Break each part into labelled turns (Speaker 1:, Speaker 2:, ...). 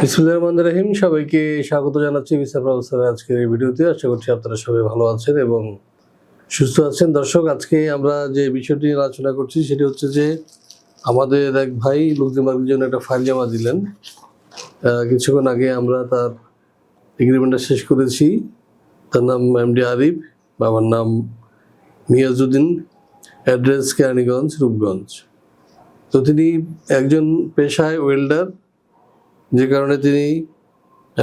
Speaker 1: বিসমুল্লাহ রহমান রহিম। সবাইকে স্বাগত জানাচ্ছি বিচার ব্যবস্থার আজকের এই ভিডিওতে। আশা করছি আপনারা সবাই ভালো আছেন এবং সুস্থ আছেন। দর্শক, আজকে আমরা যে বিষয়টি নিয়ে আলোচনা করছি সেটি হচ্ছে যে আমাদের এক ভাই লুকজেমার্গের জন্য একটা ফাইল জমা দিলেন। কিছুক্ষণ আগে আমরা তার এগ্রিমেন্টটা শেষ করেছি। তার নাম এম ডি আরিফ, বাবার নাম মিয়াজুদ্দিন, অ্যাড্রেস কেরানীগঞ্জ, রূপগঞ্জ। তো তিনি একজন পেশায় ওয়েল্ডার যে কারণে তিনি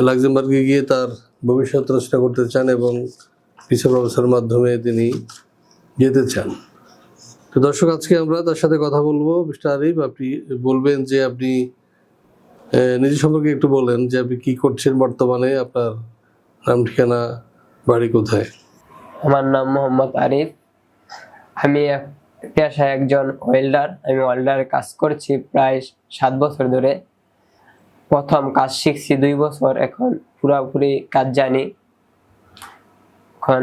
Speaker 1: লাক্সেমবার্গে গিয়ে তার ভবিষ্যৎ রচনা করতে চান এবং পিসা ব্যবস্থার মাধ্যমে তিনি যেতে চান। তো দর্শক, আজকে আমরা তার সাথে কথা বলব। মিস্টার আরিফ, আপনি বলবেন যে আপনি নিজের সম্পর্কে একটু বলেন যে আপনি কি করছেন বর্তমানে? আপনার নাম, ঠিকানা, বাড়ি কোথায়?
Speaker 2: আমার নাম মোহাম্মদ আরিফ। আমি পেশায় একজন ওয়েল্ডার। আমি ওয়েল্ডারে কাজ করছি প্রায় সাত বছর ধরে। প্রথম কাজ শিখছি দুই বছর, এখন পুরোপুরি কাজ জানি। এখন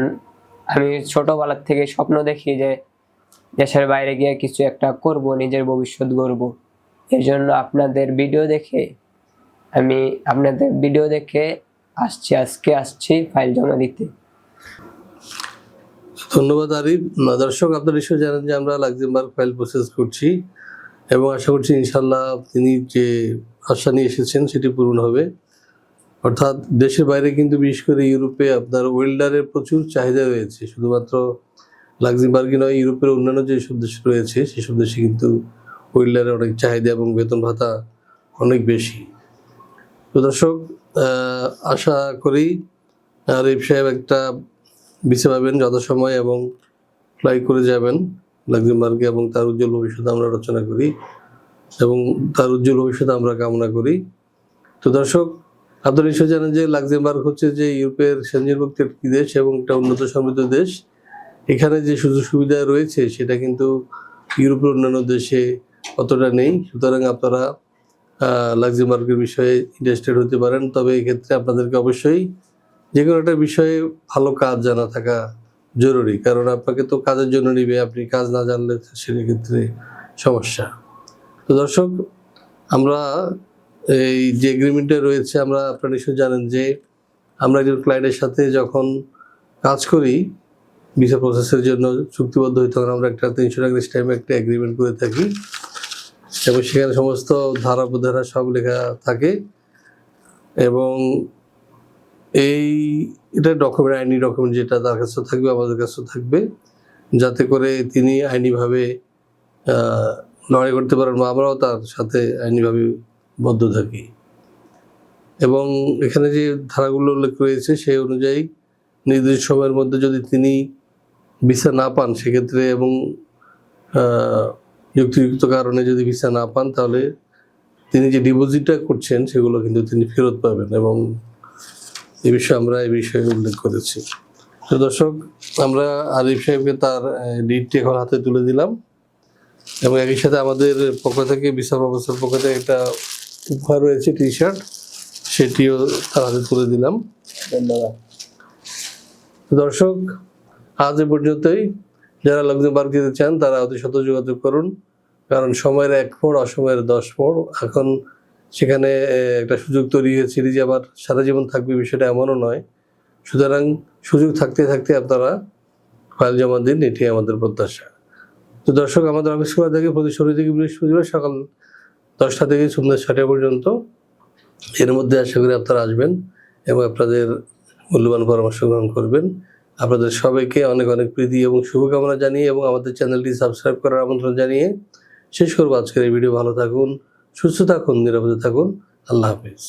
Speaker 2: আমি ছোটবেলার থেকে স্বপ্ন দেখি যে দেশের বাইরে গিয়ে কিছু একটা করব, নিজের ভবিষ্যৎ গড়ব। এই জন্য আপনাদের ভিডিও দেখে আমি আপনাদের ভিডিও দেখে আসছি, আজকে আসছি ফাইল জমা দিতে।
Speaker 1: ধন্যবাদ আরিফ। দর্শক, আপনারা নিশ্চয় জানেন যে আমরা লাক্সেমবার্গ ফাইল প্রসেস করছি এবং আশা করছি ইনশাল্লাহ তিনি যে আশা নিয়ে এসেছেন, সেটি পূরণ হবে। অর্থাৎ দেশের বাইরে কিন্তু বিশেষ করে ইউরোপে আপনার ওয়েল্ডারের প্রচুর চাহিদা রয়েছে। শুধুমাত্র লাক্সেমবার্গই নয়, ইউরোপের অন্যান্য যেসব দেশ রয়েছে, সেসব দেশে কিন্তু ওয়েল্ডারের অনেক চাহিদা এবং বেতন ভাতা অনেক বেশি। তো দর্শক আশা করি আরিফ সাহেব একটা বেছে পাবেন যথাসময় এবং ফ্লাই করে যাবেন লাক্সেমবার্গে এবং তার উজ্জ্বল ভবিষ্যৎ আমরা রচনা করি। এবং তার উজ্জ্বল ভবিষ্যৎ আমরা কামনা করি। তো দর্শক, আপনারা নিশ্চয় জানেন যে লাক্সেমবার্গ হচ্ছে যে ইউরোপের সেঞ্জনভুক্ত একটি দেশ এবং একটা উন্নত সমৃদ্ধ দেশ। এখানে যে সুযোগ সুবিধা রয়েছে সেটা কিন্তু ইউরোপের অন্যান্য দেশে অতটা নেই। সুতরাং আপনারা লাক্সেমবার্গের বিষয়ে ইন্টারেস্টেড হতে পারেন। তবে এক্ষেত্রে আপনাদেরকে অবশ্যই যে কোনো একটা বিষয়ে ভালো কাজ জানা থাকা জরুরি। কারণ আপনাকে তো কাজের জন্য নিবে, আপনি কাজ না জানলে সেক্ষেত্রে সমস্যা। তো দর্শক, আমরা এই যে এগ্রিমেন্টে রয়েছে, আমরা আপনারা নিশ্চয় জানেন যে আমরা একজন ক্লায়েন্টের সাথে যখন কাজ করি ভিসা প্রসেসের জন্য চুক্তিবদ্ধ হই, তখন আমরা একটা তিনশো টাকা টাইমে একটা এগ্রিমেন্ট করে থাকি। এবং সেখানে সমস্ত ধারা উপধারা সব লেখা থাকে। এবং এই, এটা ডকুমেন্ট আইনি ডকুমেন্ট যেটা তার কাছে থাকবে, আমাদের কাছেও থাকবে। যাতে করে তিনি আইনিভাবে লড়াই করতে পারেন বা আমরাও তার সাথে আইনিভাবে বদ্ধ থাকি। এবং এখানে যে ধারাগুলো উল্লেখ রয়েছে সেই অনুযায়ী নির্দিষ্ট সময়ের মধ্যে যদি তিনি ভিসা না পান, সেক্ষেত্রে এবং যুক্তিযুক্ত কারণে যদি ভিসা না পান, তাহলে তিনি যে ডিপোজিটটা করছেন সেগুলো কিন্তু তিনি ফেরত পাবেন এবং এ বিষয়ে আমরা এই বিষয়ে উল্লেখ করেছি। তো দর্শক, আমরা আরিফ সাহেবকে তার ডিটটি এখন হাতে তুলে দিলাম। এবং একই সাথে আমাদের পক্ষ থেকে বিচার ব্যবস্থার পক্ষ থেকে একটা উপহার রয়েছে টি শার্ট সেটিও তার হাতে তুলে দিলাম।
Speaker 2: ধন্যবাদ।
Speaker 1: দর্শক আজ এ পর্যন্তই। যারা লক্ষ্মীবার যেতে চান তারা অতি শত যোগাযোগ করুন। কারণ সময়ের এক মোড় অসময়ের দশ মোড়। এখন সেখানে একটা সুযোগ তৈরি হয়েছে যে আবার সারা জীবন থাকবে বিষয়টা এমনও নয়। সুতরাং সুযোগ থাকতে থাকতে আপনারা ফাইল জমা দিন এটি আমাদের প্রত্যাশা। তো দর্শক, আমাদের অফিস খোলা থেকে প্রতি শনি থেকে বৃহস্পতিবার সকাল দশটা থেকে সন্ধ্যা ছটা পর্যন্ত এর মধ্যে আশা করি আপনারা আসবেন এবং আপনাদের মূল্যবান পরামর্শ গ্রহণ করবেন। আপনাদের সবাইকে অনেক অনেক প্রীতি এবং শুভকামনা জানিয়ে এবং আমাদের চ্যানেলটি সাবস্ক্রাইব করার আমন্ত্রণ জানিয়ে শেষ করব আজকের এই ভিডিও। ভালো থাকুন, সুস্থ থাকুন, নিরাপদে থাকুন। আল্লাহ হাফিজ।